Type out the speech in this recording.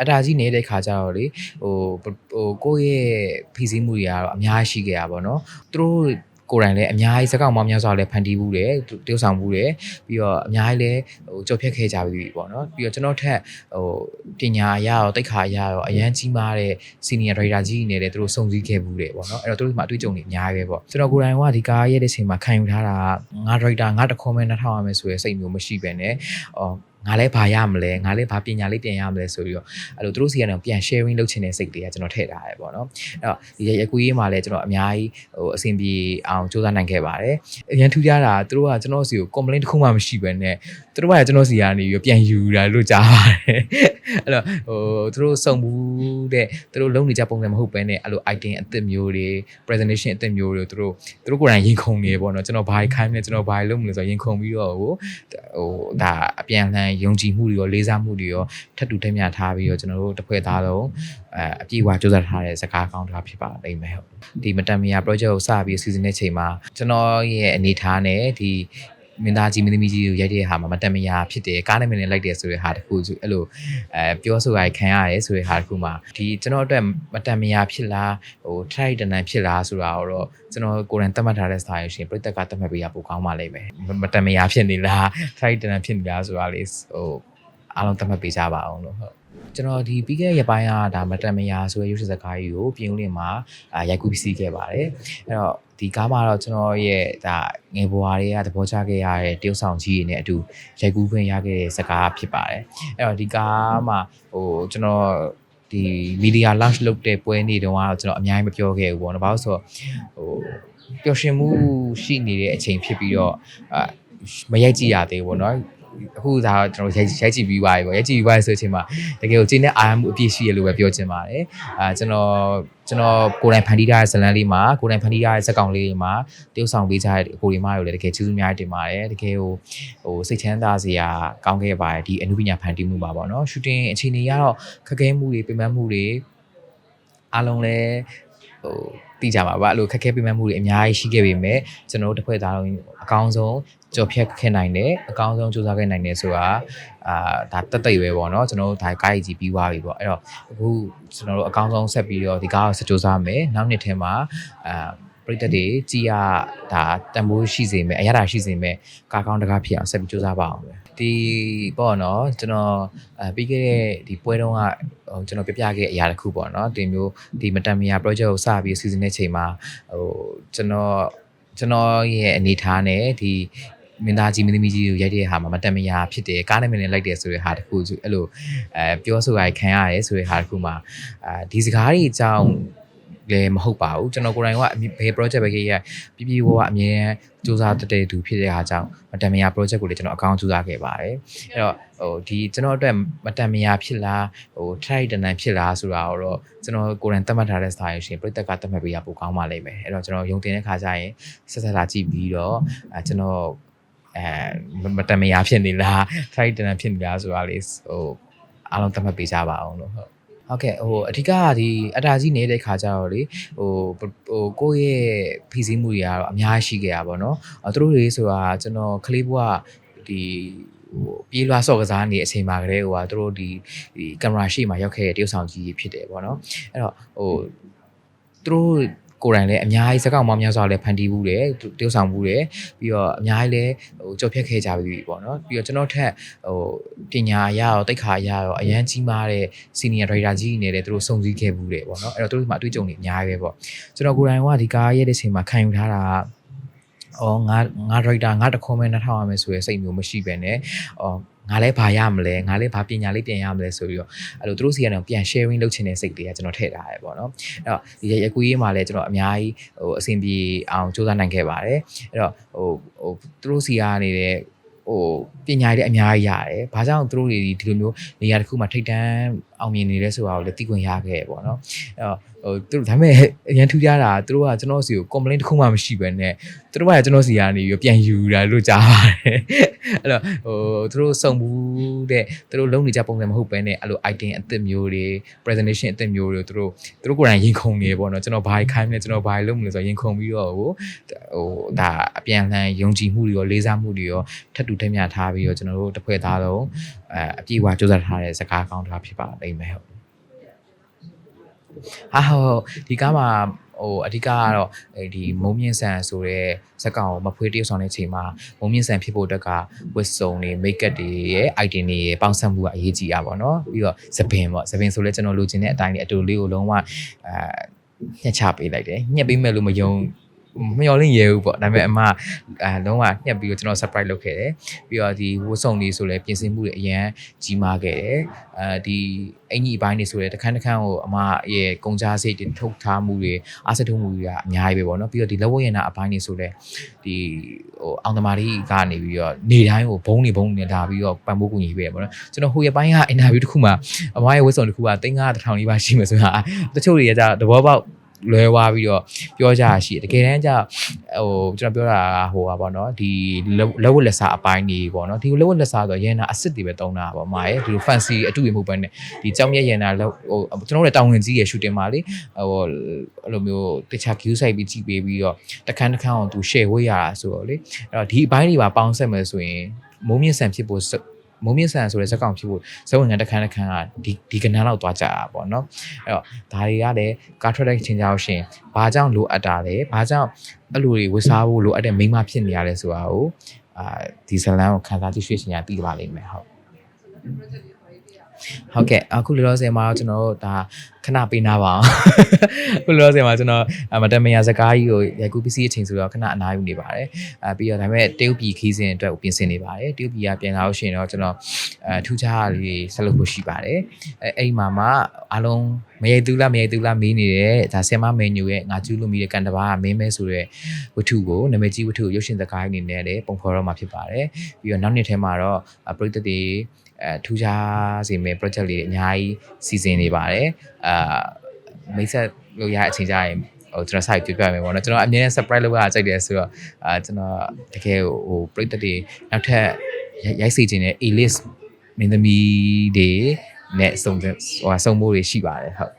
အတားကြီးနေတဲ့ခါကျတော့လေဟိုဟိုကိုယ့်ရဲ့ဖိစီးမှုတွေကတော့အများကြီးရှိခဲ့တာပေါ့နော်သူတို့ကိုယ်တိုင်လည်းအများကြီးစကောက်မောင်းများစွာလည်းဖန်တီးမှုတယ်တရုပ်ဆောင်မှုတယ်ပြီးတော့အများကြီးလည်းဟိုကြော်ဖြတ်ခဲ့ကြပြီပေါ့နော်ပြီးတော့ကျွန်တော်ထက်ဟိုပညာအရရောတိတ်ခါအရရောအရန်ကြီးမားတဲ့ senior writer ကြီးတွေနဲ့လည်းသူတို့စုံစည်းခဲ့မှုတယ်ပေါ့နော်အဲ့တော့သူတို့ဒီမှာအတွေ့အကြုံတွေအများကြီးပဲပေါ့ကျွန်တော်ကိုယ်တိုင်ကဒီကားရဲ့တဲ့ချိန်မှာခံယူထားတာငါ writer ငါတခေါ်မဲ့နှထောင်ရမယ်ဆိုရယ်စိတ်မျိုးမရှိပဲねအော် ငါလည်းဘာရမလဲငါလည်းဘာပညာလေးပြန်ရမလဲဆိုပြီးတော့အဲ့လိုသူတို့စီကတော့ပြန် sharing လုပ်ချင်တဲ့စိတ်တွေကကျွန်တော်ထည့်ထားတယ်ပေါ့နော်အဲ့တော့ဒီရကူရေးမှာလည်းကျွန်တော်အများကြီးဟိုအဆင်ပြေအောင်စူးစမ်းနိုင်ခဲ့ပါတယ်အရင်ထူးခြားတာသူတို့ကကျွန်တော်စီကို complaint တစ်ခုမှမရှိပဲနဲ့သူတို့ကကျွန်တော်စီကနေပြီးပြန်ယူတာလို့ကြားပါတယ်အဲ့တော့ဟိုသူတို့စုံဘူးတဲ့သူတို့လုံးနေကြပုံစံမဟုတ်ပဲနဲ့အဲ့လို item အသစ်မျိုးတွေ presentation အသစ်မျိုးတွေသူတို့သူတို့ကိုယ်တိုင်ရင်ခုန်နေပေါ့နော်ကျွန်တော်ဘာခိုင်းမလဲကျွန်တော်ဘာလုပ်မလဲဆိုတော့ရင်ခုန်ပြီးတော့ဟိုဟိုဒါအပြန်အလှန်ယုံကြည်မှုတွေရောလေးစားမှုတွေရောထပ်တူထက်မြထားပြီးတော့ကျွန်တော်တို့တစ်ဖွဲ့သားလုံးအဲအပြည့်အဝစူးစမ်းထားတဲ့စကားကောင်းတာဖြစ်ပါလိမ့်မယ်ဟုတ်ဒီမတန်မယာ project ကိုစပြီးစီစဉ်တဲ့ချိန်မှာကျွန်တော်ရဲ့အနေထားနဲ့ဒီ မင်းသားကြီးမင်းသမီးကြီးကိုရိုက်တဲ့ဟာမှာမတန်မယာဖြစ်တယ်ကားနဲ့မင်းနဲ့လိုက်တယ်ဆိုတဲ့ဟာတခုအဲ့လိုအဲပြောဆိုရခံရတယ်ဆိုတဲ့ဟာတခုမှာဒီကျွန်တော်အတွက်မတန်မယာဖြစ်လားဟို try တနန်ဖြစ်လားဆိုတာတော့ကျွန်တော်ကိုယ်တိုင်သတ်မှတ်ထားတဲ့ style ရှင်ပြည့်တက်ကသတ်မှတ်ပေးရပိုကောင်းပါလိမ့်မယ်မတန်မယာဖြစ်နေလား try တနန်ဖြစ်နေလားဆိုတာလေးဟိုအားလုံးသတ်မှတ်ပေးကြပါအောင်လို့ဟုတ်ကျွန်တော်ဒီပြီးခဲ့တဲ့ရက်ပိုင်းကဒါမတန်မယာဆိုတဲ့ရုပ်ရှင်စကားကြီးကိုပြင်ဦးလင်မှာရိုက်ကူးပြီးစီးခဲ့ပါတယ်အဲ့တော့ ဒီကားမှာတော့ကျွန်တော်ရဲ့ဒါငယ်ဘွားတွေကသဘောကျခဲ့ရတဲ့တရုတ်ဆောင်ကြီးတွေနဲ့အတူရိုက်ကူးခွင့်ရခဲ့တဲ့စကားဖြစ်ပါတယ်အဲ့တော့ဒီကားမှာဟိုကျွန်တော်ဒီ media launch လုပ်တဲ့ပွဲနေ့တုန်းကတော့ကျွန်တော်အများကြီးမပြောခဲ့ဘူးပေါ့နော်ဘာလို့ဆိုတော့ဟိုပျော်ရွှင်မှုရှိနေတဲ့အချိန်ဖြစ်ပြီးတော့အာမရိုက်ကြည့်ရသေးဘူးပေါ့နော် အခုဒါကျွန်တော်ရိုက်ရိုက်ကြည့်ပြီးပါပြီပေါ့ရိုက်ကြည့်ပြီးပါဆိုတဲ့အချိန်မှာတကယ်ကိုကျင်းတဲ့အာရမှုအပြည့်ရှိရလို့ပဲပြောချင်ပါတယ်အာကျွန်တော်ကျွန်တော်ကိုယ်တိုင်ဖန်တီးထားတဲ့ဇလန်းလေးမှာကိုယ်တိုင်ဖန်တီးထားတဲ့ဇက်ကောင်လေးတွေမှာတရုပ်ဆောင်ပေးကြတဲ့အကိုတွေမရောလည်းတကယ်ကျေးဇူးများတင်ပါတယ်တကယ်ဟိုဟိုစိတ်ချမ်းသာစရာကောင်းခဲ့ပါတယ်ဒီအမှုပညာဖန်တီးမှုပါပေါ့နော်ရှူတင်အချိန်တွေကတော့ခက်ခဲမှုတွေပြင်ပန်းမှုတွေအားလုံးလည်း ဟိုသိကြပါပါအဲ့လိုခက်ခဲပြင်းမှုတွေအများကြီးရှိခဲ့ပေမဲ့ကျွန်တော်တို့တစ်ဖွဲ့သားလုံးအကောင်းဆုံးကြော်ဖြတ်ခဲ့နိုင်တယ်အကောင်းဆုံးစူးစမ်းခဲ့နိုင်တယ်ဆိုတာအာဒါတက်တိတ်ပဲပေါ့နော်ကျွန်တော်တို့ဒါကားကြီးပြီးသွားပြီပေါ့အဲ့တော့အခုကျွန်တော်တို့အကောင်းဆုံးဆက်ပြီးတော့ဒီကားကိုစကြိုးစားမယ်နောက်နှစ်ထဲမှာအာ ပရိသတ်တွေကြည်ရဒါတန်ဖိုးရှိစေမယ်အရသာရှိစေမယ်ကားကောင်းတကားဖြစ်အောင်ဆက်ပြီးစူးစမ်းပါအောင်ပဲဒီပေါ့နော်ကျွန်တော်အဲပြီးခဲ့တဲ့ဒီပွဲတုန်းကဟိုကျွန်တော်ပြပြခဲ့အရာတစ်ခုပေါ့နော်ဒီမျိုးဒီမတန်မယာ project ကိုစပြီးစီစဉ်တဲ့ချိန်မှာဟိုကျွန်တော်ကျွန်တော်ရဲ့အနေထားနဲ့ဒီမင်းသားကြီးမင်းသမီးကြီးကိုရိုက်တဲ့ဟာမှာမတန်မယာဖြစ်တယ်ကားနဲ့မင်းနဲ့လိုက်တယ်ဆိုတဲ့ဟာတခုအဲ့လိုအဲပြောဆိုရခံရတယ်ဆိုတဲ့ဟာတခုမှာအဲဒီစကားတွေအကြောင်း လည်းမဟုတ်ပါဘူးကျွန်တော်ကိုယ်တိုင်ကဘယ် project ပဲကြည့်ရပြပြဝဝအမြဲစူးစမ်းတဲ့သူဖြစ်တဲ့အားကြောင့်မတန်မယာ project ကိုလည်းကျွန်တော်အကောင့်စူးစမ်းခဲ့ပါတယ်အဲ့တော့ဟိုဒီကျွန်တော်အတွက်မတန်မယာဖြစ်လားဟို try တနန်ဖြစ်လားဆိုတာတော့ကျွန်တော်ကိုယ်တိုင်သတ်မှတ်ထားတဲ့ style ရှင်ပြည့်တက်ကသတ်မှတ်ပေးရပိုကောင်းပါလိမ့်မယ်အဲ့တော့ကျွန်တော်ယုံတင်တဲ့ခါကျရင်ဆက်ဆက်လာကြည့်ပြီးတော့အဲကျွန်တော်အဲမတန်မယာဖြစ်နေလား try တနန်ဖြစ်နေလားဆိုတာလေးဟိုအားလုံးသတ်မှတ်ပေးကြပါအောင်လို့ဟုတ် ဟုတ်ကဲ့ဟိုအဓိကကဒီအတားကြီးနေတဲ့ခါကျတော့လေဟိုဟိုကိုယ့်ရဲ့ဖိစီးမှုတွေကတော့အများကြီးရှိခဲ့တာပေါ့နော်အဲသူတို့တွေဆိုတာကျွန်တော်ကလေးဘွားဒီဟိုပြေးလွှားဆော့ကစားနေအချိန်မှာကလေးဟိုကသူတို့ဒီဒီကင်မရာရှေ့မှာရောက်ခဲ့တဲ့တရုတ်ဆောင်ကြီးဖြစ်တယ်ပေါ့နော်အဲ့တော့ဟိုသူတို့ ကိုယ်တိုင်လည်းအများကြီးစကောက်မောင်းများစွာလည်းဖန်တီးဘူးတယ်တရုပ်ဆောင်ဘူးတယ်ပြီးတော့အများကြီးလည်းဟိုကြော်ဖြတ်ခဲ့ကြပြီပေါ့နော်ပြီးတော့ကျွန်တော်ထက်ဟိုပညာအရရောတိတ်ခါအရရောအရန်ကြီးမားတဲ့ senior writer ကြီးနေတယ်သူတို့စုံစည်းခဲ့ဘူးတယ်ပေါ့နော်အဲ့တော့သူတို့ဒီမှာအတွေ့အကြုံတွေအများကြီးပဲပေါ့ကျွန်တော်ကိုယ်တိုင်ကဒီကားရဲ့တဲ့ချိန်မှာခံယူထားတာ အော်ငါငါ writer ငါတခေါ်မဲ့နှထောင်ရမယ်ဆိုရယ်စိတ်မျိုးမရှိပဲနဲ့အော်ငါလည်းဘာရမလဲငါလည်းဘာပညာလေးပြန်ရမလဲဆိုပြီးတော့အဲ့လိုသူတို့စီကနေပြန် sharing လုပ်ချင်တဲ့စိတ်တွေကကျွန်တော်ထည့်ထားရဲပေါ့နော်အဲ့တော့ဒီရကူရေးမှာလည်းကျွန်တော်အများကြီးဟိုအဆင်ပြေအောင်စူးစမ်းနိုင်ခဲ့ပါတယ်အဲ့တော့ဟိုဟိုသူတို့စီကနေတဲ့ဟိုပညာတွေအများကြီးရတယ်။ဘာကြောင့်သူတို့တွေဒီလိုမျိုးနေရာတစ်ခုမှာထိတ်တန်း အောင်မြင်နေလဲဆိုတာကိုလည်းသိခွင့်ရခဲ့ပေါ့နော်။အဲ့တော့ဟိုသူတို့ဒါပေမဲ့အရန်ထူးခြားတာသူတို့ကကျွန်တော်စီကို complaint တစ်ခုမှမရှိဘဲနဲ့သူတို့ကကျွန်တော်စီကနေပြီးပြန်ယူတာလို့ကြားပါတယ်အဲ့တော့ဟိုသူတို့စုံဘူးတဲ့သူတို့လုံနေကြပုံစံမဟုတ်ဘဲနဲ့အဲ့လို item အသစ်မျိုးတွေ presentation အသစ်မျိုးတွေသူတို့သူတို့ကိုယ်တိုင်ရင်ခုန်နေပေါ့နော်ကျွန်တော်ဘာခိုင်းမလဲကျွန်တော်ဘာလုပ်မလဲဆိုတော့ရင်ခုန်ပြီးတော့ဟိုဟိုဒါအပြန်လှန်ယုံကြည်မှုတွေရောလေးစားမှုတွေရောထပ်တူထက်မြထားပြီးတော့ကျွန်တော်တို့တစ်ဖွဲ့သားလုံးအဲအပြည့်အဝစူးစမ်းထားတဲ့စကားကောင်းတစ်ခါဖြစ်ပါလိမ့်မယ်ဟုတ်ဟာဟုတ်ဒီကားမှာဟိုအဓိကကတော့အဲဒီမုံမြင့်ဆန်ဆိုတဲ့ဇက်ကောင်ကိုမဖွေးတရုပ်ဆောင်တဲ့အချိန်မှာမုံမြင့်ဆန်ဖြစ်ဖို့အတွက်ကဝစ်စုံတွေမိတ်ကပ်တွေရဲ့ item တွေရဲ့ပေါင်းစပ်မှုကအရေးကြီးတာပေါ့နော်ပြီးတော့သပင်ပေါ့သပင်ဆိုလဲကျွန်တော်လိုချင်တဲ့အတိုင်းလေးအတူလေးကိုလုံးဝအဲညှက်ချပေးလိုက်တယ်ညှက်ပေးမယ်လို့မယုံ မမျော်လင့်ရဘူးပေါ့ဒါပေမဲ့အမအဲလုံးဝညှက်ပြီးတော့ကျွန်တော် surprise လုပ်ခဲ့တယ်ပြီးတော့ဒီဝတ်စုံလေးဆိုလဲပြင်ဆင်မှုတွေအရန်ကြီးမားခဲ့တယ်အဲဒီအင်ကြီးအပိုင်းတွေဆိုလဲတခန်းတခန်းကိုအမရဲ့ကုံကြားစိတ်တွေထုတ်ထားမှုတွေအားစထုတ်မှုတွေကအများကြီးပဲပေါ့နော်ပြီးတော့ဒီလက်ဝတ်ရနာအပိုင်းတွေဆိုလဲဒီဟိုအောင်သမားတွေကနေပြီးတော့နေတိုင်းကိုဘုံနေဘုံနေလာပြီးတော့ပံ့ပိုးကူညီပေးရပေါ့နော်ကျွန်တော်ဟိုရပိုင်းကအင်တာဗျူးတစ်ခုမှာအမရဲ့ဝတ်စုံတစ်ခုကသိန်း9000လေးပါရှိမှဆိုတာတချို့တွေကကြတဘောပေါက် လွဲသွားပြီးတော့ပြောကြရရှိတယ်တကယ်တမ်းကျဟိုကျွန်တော်ပြောတာဟိုပါပေါ့နော်ဒီလက်ဝတ်လက်စားအပိုင်းတွေပေါ့နော်ဒီလက်ဝတ်လက်စားဆိုတော့ရန်နာအစ်စ်တွေပဲတုံးတာပေါ့မာရဲ့ဒီလို fancy အတူရမှုပဲနဲ့ဒီကြောင်မြက်ရန်နာဟိုကျွန်တော်တို့တောင်ဝင်ကြီးရဲ့ shooting မှာလေဟိုအဲ့လိုမျိုးတခြား queue site ပြီးကြည့်ပေးပြီးတော့တခန်းတခန်းအောင်သူ share ဝေးရတာဆိုတော့လေအဲ့တော့ဒီအပိုင်းတွေပါပေါင်းဆက်မယ်ဆိုရင်မိုးမြင့်ဆန်ဖြစ်ဖို့ မုံမြင့်ဆန်ဆိုတဲ့ဇက်ကောင်ဖြစ်ဖို့ဇက်ဝင်ငံတစ်ခန်းတစ်ခန်းကဒီဒီကဏ္ဍလောက်သွားကြတာပေါ့နော်အဲ့တော့ဒါတွေကလည်းကာထွက်တဲ့ချင်းကြောက်ရှင်ဘာကြောင့်လိုအပ်တာလဲဘာကြောင့်အဲ့လိုတွေဝစားဖို့လိုအပ်တဲ့မိန်းမဖြစ်နေရလဲဆိုတာကိုအာဒီဇလန်ကိုခန်းစားကြည့်ရွှေ့ရှင်ရသိပါလိမ့်မယ်ဟုတ် ဟုတ်ကဲ့အခုလောလောဆယ်မှာတော့ကျွန်တော်တို့ဒါခဏပေးနာပါအောင်အခုလောလောဆယ်မှာကျွန်တော်မတမယာစကားကြီးကိုရိုက်ကူးပစ္စည်းအချိန်ဆိုတော့ခဏအနားယူနေပါတယ်အဲပြီးတော့ဒါပေမဲ့တရုတ်ပြည်ခီးစဉ်အတွက်ကိုပြင်ဆင်နေပါတယ်တရုတ်ပြည်ကပြန်လာလို့ရှိရင်တော့ကျွန်တော်အဲထူးခြားတာလေးဆက်လုပ်ဖို့ရှိပါတယ်အဲအဲ့ဒီမှာမှအားလုံး မရိုက်သူလားမရိုက်သူလားမေးနေတဲ့ဒါဆင်မမန်ညူရဲ့ငါကျူးလို့မိတဲ့ကန်တဘာကမင်းမဲဆိုတဲ့ဝတ္ထုကိုနာမည်ကြီးဝတ္ထုကိုရုပ်ရှင်စကားအနေနဲ့လည်းပုံဖော်တော့မှာဖြစ်ပါတယ်ပြီးတော့နောက်နှစ်ထဲမှာတော့ပရိသတ်တွေအဲထူးခြားစေမယ့် project လေးတွေအများကြီးစီစဉ်နေပါတယ်အာမိတ်ဆက်လို့ရတဲ့အချိန်ကြရင်ဟိုကျွန်တော် site ပြပြမယ်ပေါ့နော်ကျွန်တော်အမြဲတမ်း surprise လုပ်ရကြိုက်တယ်ဆိုတော့အာကျွန်တော်တကယ်ဟိုပရိသတ်တွေနောက်ထပ်ရိုက်စီခြင်းနဲ့ A list မင်းသမီးတွေ နဲ့စုံဟိုစုံမိုးတွေရှိပါတယ်ဟုတ်